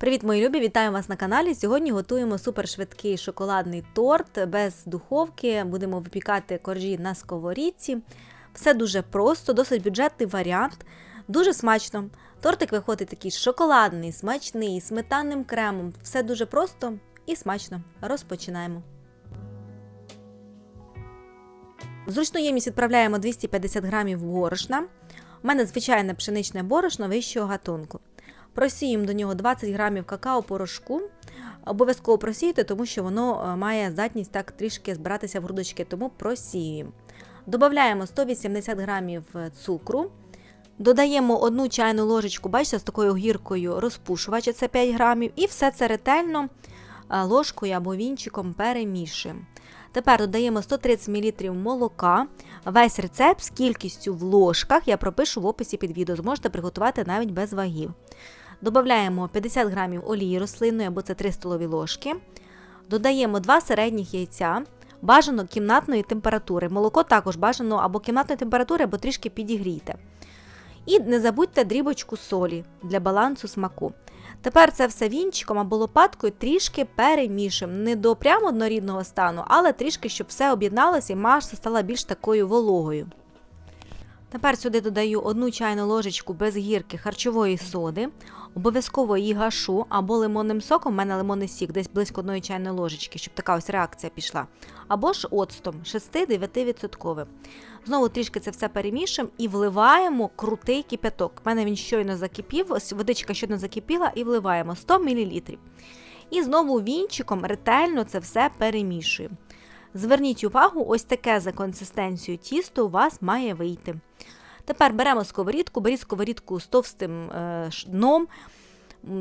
Привіт, мої любі! Вітаю вас на каналі. Сьогодні готуємо супершвидкий шоколадний торт без духовки. Будемо випікати коржі на сковорідці. Все дуже просто, досить бюджетний варіант, дуже смачно. Тортик виходить такий шоколадний, смачний, сметанним кремом. Все дуже просто і смачно. Розпочинаємо. В зручну ємність відправляємо 250 грамів борошна. У мене звичайне пшеничне борошно вищого гатунку. Просіємо до нього 20 грамів какао-порошку. Обов'язково просіяти, тому що воно е, має здатність так трішки збиратися в грудочки, тому просіюємо. Додаємо 180 грамів е, цукру. Додаємо одну чайну ложечку, бачите, з такою гіркою розпушувача, це 5 грамів, і все це ретельно е, ложкою або вінчиком перемішуємо. Тепер додаємо 130 мл молока. Весь рецепт з кількістю в ложках я пропишу в описі під відео. Зможете приготувати навіть без вагів. Додаємо 50 г олії рослинної або це 3 столові ложки. Додаємо 2 середніх яйця. Бажано кімнатної температури. Молоко також бажано або кімнатної температури, або трішки підігрійте. І не забудьте дрібочку солі для балансу смаку. Тепер це все вінчиком або лопаткою трішки перемішуємо. Не до прямо однорідного стану, але трішки, щоб все об'єдналося і маса стала більш такою вологою. Тепер сюди додаю одну чайну ложечку без гірки харчової соди. Обов'язково її гашу або лимонним соком, у мене лимонний сік, десь близько одної чайної ложечки, щоб така ось реакція пішла. Або ж оцтом 6-9%. Знову трішки це все перемішуємо і вливаємо крутий кипяток. У мене він щойно закипів, водичка щойно закипіла, і вливаємо 100 мл. І знову вінчиком ретельно це все перемішуємо. Зверніть увагу, ось таке за консистенцією тісто у вас має вийти. Тепер беремо сковорідку, беріть сковорідку з товстим е, дном,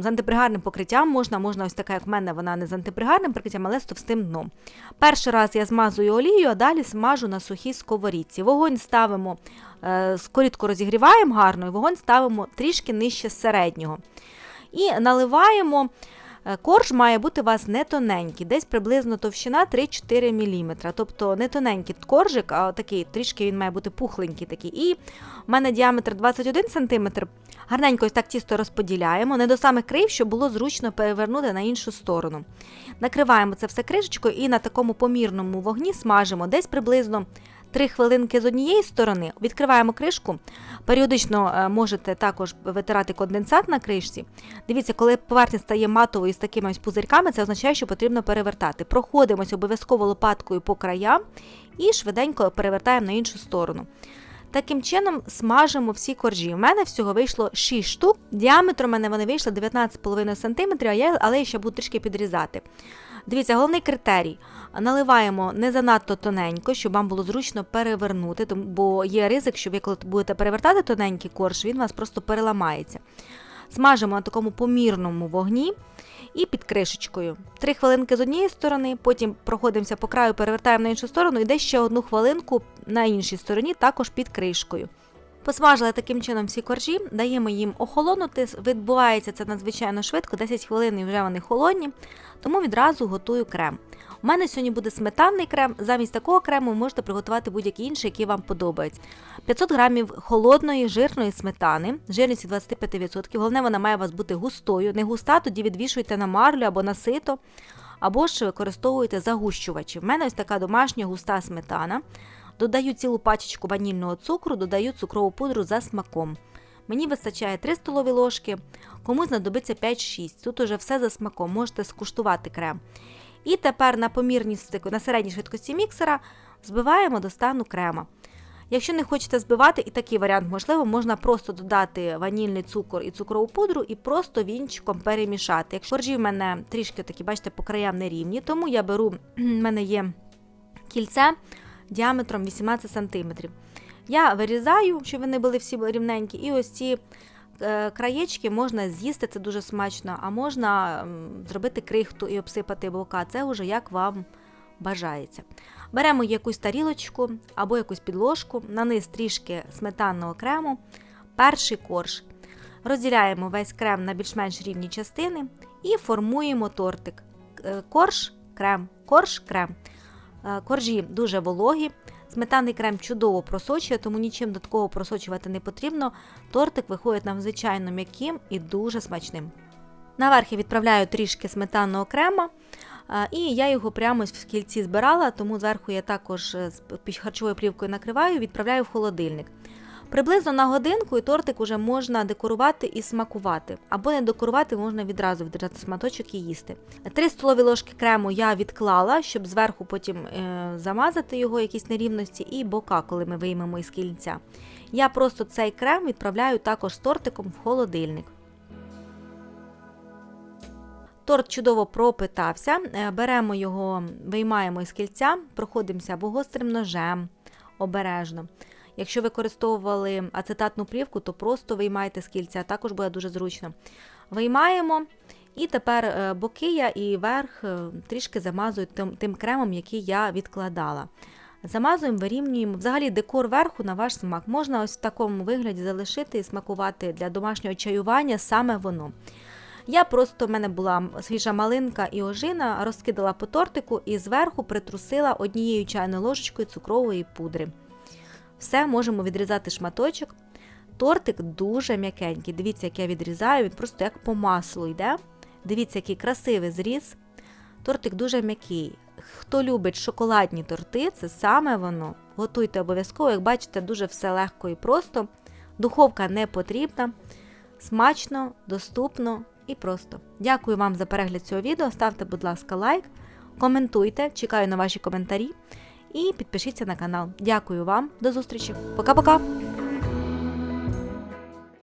з антипригарним покриттям можна, можна ось така, як в мене, вона не з антипригарним покриттям, але з товстим дном. Перший раз я змазую олією, а далі смажу на сухій сковорідці. Вогонь ставимо, е, скорідку розігріваємо гарно, і вогонь ставимо трішки нижче середнього. І наливаємо. Е, корж має бути у вас не тоненький, десь приблизно товщина 3-4 мм. Тобто не тоненький коржик, а такий трішки він має бути пухленький. такий. І в мене діаметр 21 см. Гарненько ось так тісто розподіляємо, не до самих крив, щоб було зручно перевернути на іншу сторону. Накриваємо це все кришечкою і на такому помірному вогні смажимо десь приблизно 3 хвилинки з однієї сторони, відкриваємо кришку. Періодично е, можете також витирати конденсат на кришці. Дивіться, коли поверхня стає матовою з такими ось пузирьками, це означає, що потрібно перевертати. Проходимося обов'язково лопаткою по краям і швиденько перевертаємо на іншу сторону. Таким чином смажимо всі коржі. У мене всього вийшло 6 штук. Діаметр у мене вони вийшли 19,5 см, але я ще буду трішки підрізати. Дивіться, головний критерій. Наливаємо не занадто тоненько, щоб вам було зручно перевернути, бо є ризик, що ви коли будете перевертати тоненький корж, він у вас просто переламається. Смажимо на такому помірному вогні і під кришечкою. Три хвилинки з однієї сторони, потім проходимося по краю, перевертаємо на іншу сторону і десь ще одну хвилинку на іншій стороні, також під кришкою. Посмажили таким чином всі коржі, даємо їм охолонути. Відбувається це надзвичайно швидко, 10 хвилин і вже вони холодні, тому відразу готую крем. У мене сьогодні буде сметанний крем. Замість такого крему ви можете приготувати будь-який інший, який вам подобається. 500 грамів холодної жирної сметани, жирністю 25%. Головне, вона має у вас бути густою. Не густа, тоді відвішуйте на марлю або на сито, або ж використовуйте загущувачі. У мене ось така домашня густа сметана. Додаю цілу пачечку ванільного цукру, додаю цукрову пудру за смаком. Мені вистачає 3 столові ложки, комусь знадобиться 5-6. Тут уже все за смаком, можете скуштувати крем. І тепер на помірній на середній швидкості міксера збиваємо до стану крема. Якщо не хочете збивати, і такий варіант можливо, можна просто додати ванільний цукор і цукрову пудру і просто вінчиком перемішати. Якщо коржі в мене трішки такі, бачите, по краям нерівні, тому я беру, в мене є кільце діаметром 18 см. Я вирізаю, щоб вони були всі рівненькі, і ось ці краєчки можна з'їсти, це дуже смачно, а можна зробити крихту і обсипати бока. Це вже як вам бажається. Беремо якусь тарілочку або якусь підложку, на низ трішки сметанного крему, перший корж. Розділяємо весь крем на більш-менш рівні частини і формуємо тортик. Е, корж, крем, корж, крем. Е, коржі дуже вологі. Сметанний крем чудово просочує, тому нічим додатково просочувати не потрібно. Тортик виходить нам звичайно м'яким і дуже смачним. Наверх я відправляю трішки сметанного крема. І я його прямо в кільці збирала, тому зверху я також е, з харчовою плівкою накриваю, відправляю в холодильник. Приблизно на годинку і тортик уже можна декорувати і смакувати. Або не декорувати, можна відразу відрізати сматочок і їсти. Три столові ложки крему я відклала, щоб зверху потім е, замазати його, якісь нерівності, і бока, коли ми виймемо із кільця. Я просто цей крем відправляю також з тортиком в холодильник. Торт чудово пропитався. Е, Беремо його, виймаємо із кільця, проходимося або гострим ножем обережно. Якщо використовували ацетатну плівку, то просто виймайте з кільця, також буде дуже зручно. Виймаємо, і тепер е, боки я і верх е, трішки замазую тим, тим кремом, який я відкладала. Замазуємо, вирівнюємо. Взагалі декор верху на ваш смак. Можна ось в такому вигляді залишити і смакувати для домашнього чаювання саме воно. Я просто в мене була свіжа малинка і ожина, розкидала по тортику і зверху притрусила однією чайною ложечкою цукрової пудри. Все, можемо відрізати шматочок. Тортик дуже м'якенький. Дивіться, як я відрізаю, він просто як по маслу йде. Дивіться, який красивий зріз. Тортик дуже м'який. Хто любить шоколадні торти, це саме воно. Готуйте обов'язково, як бачите, дуже все легко і просто. Духовка не потрібна. Смачно, доступно і просто. Дякую вам за перегляд цього відео. Ставте, будь ласка, лайк, коментуйте, чекаю на ваші коментарі і підпишіться на канал. Дякую вам, до зустрічі. Пока-пока!